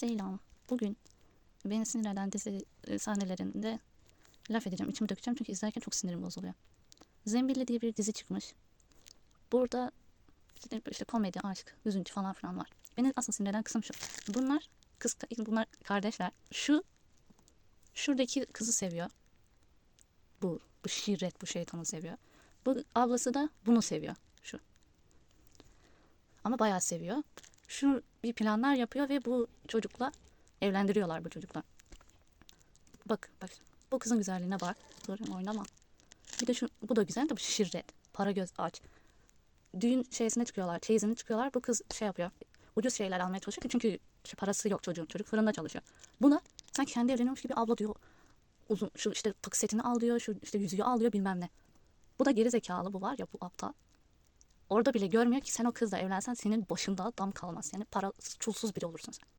Selam. Bugün beni sinir eden dizi e, sahnelerinde laf edeceğim, içimi dökeceğim çünkü izlerken çok sinirim bozuluyor. Zembilli diye bir dizi çıkmış. Burada işte, komedi, aşk, üzüntü falan filan var. Beni asıl sinir eden kısım şu. Bunlar kız, bunlar kardeşler. Şu şuradaki kızı seviyor. Bu, bu şirret, bu şeytanı seviyor. Bu ablası da bunu seviyor. Şu. Ama bayağı seviyor. Şu bir planlar yapıyor ve bu çocukla evlendiriyorlar bu çocukla. Bak bak bu kızın güzelliğine bak. Dur oynama. Bir de şu bu da güzel de bu şirret. Para göz aç. Düğün şeysine çıkıyorlar. Çeyizine çıkıyorlar. Bu kız şey yapıyor. Ucuz şeyler almaya çalışıyor. Çünkü parası yok çocuğun. Çocuk fırında çalışıyor. Buna sanki kendi evleniyormuş gibi abla diyor. Uzun şu işte takı setini al diyor. Şu işte yüzüğü al diyor bilmem ne. Bu da geri zekalı bu var ya bu aptal. Orada bile görmüyor ki sen o kızla evlensen senin başında dam kalmaz. Yani para çulsuz biri olursun sen.